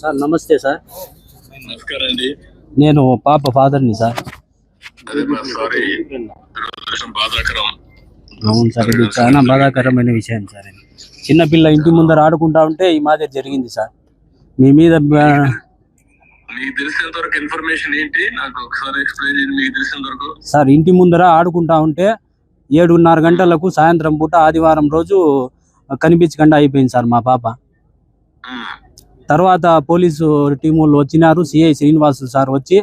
Sir. నమస్తే sir. నమస్కారం అండి. నేను పాప ఫాదర్ని సార్. బాధాకరం. అవును సార్ ఇది చాలా బాధాకరమైన విషయం సార్ ఇది. చిన్న పిల్ల ఇంటి ముందర ఆడుకుంటా ఉంటే ఈ మాదిరి జరిగింది సార్. మీ మీద ఆ, మీకు తెలిసినంత వరకు ఇన్ఫర్మేషన్ ఏంటి? నాకు ఒకసారి ఎక్స్ప్లెయిన్ చేయండి మీకు తెలిసినంత వరకు. సార్ ఇంటి ముందర ఆడుకుంటా ఉంటే ఏడున్నర గంటలకు సాయంత్రం పూట ఆదివారం రోజు కనిపించకుండా అయిపోయింది సార్ మా పాప. తర్వాత పోలీసు టీములు వచ్చినారు సిఐ శ్రీనివాస్ సార్ వచ్చి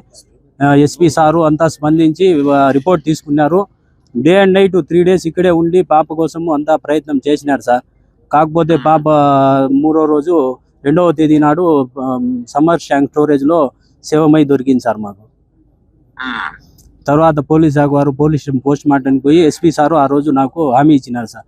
ఎస్పీ సారు అంతా స్పందించి రిపోర్ట్ తీసుకున్నారు. Day and night three days ఇక్కడే ఉండి పాప కోసము అంతా ప్రయత్నం చేసినారు సార్. కాకపోతే పాప మూడో రోజు రెండవ తేదీ నాడు సమ్మర్ ట్యాంక్ స్టోరేజ్లో సేవమై దొరికింది సార్ మాకు. తర్వాత పోలీస్ శాఖ వారు పోలీస్ పోస్ట్ మార్టంకి పోయి ఎస్పీ సారు ఆ రోజు నాకు హామీ ఇచ్చినారు సార్.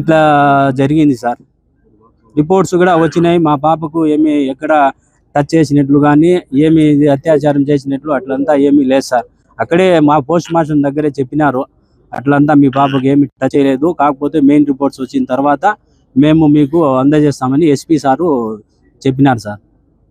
ఇట్లా జరిగింది సార్. రిపోర్ట్స్ కూడా వచ్చినాయి. మా పాపకు ఏమి ఎక్కడ టచ్ చేసినట్లు కానీ ఏమి అత్యాచారం చేసినట్లు అట్లంతా ఏమీ లేదు సార్. అక్కడే మా పోస్ట్ మాస్టర్ దగ్గరే చెప్పినారు. అట్లంతా మీ పాపకు ఏమి టచ్ చేయలేదు. కాకపోతే మెయిన్ రిపోర్ట్స్ వచ్చిన తర్వాత మేము మీకు అందజేస్తామని ఎస్పీ సారు చెప్పినారు సార్.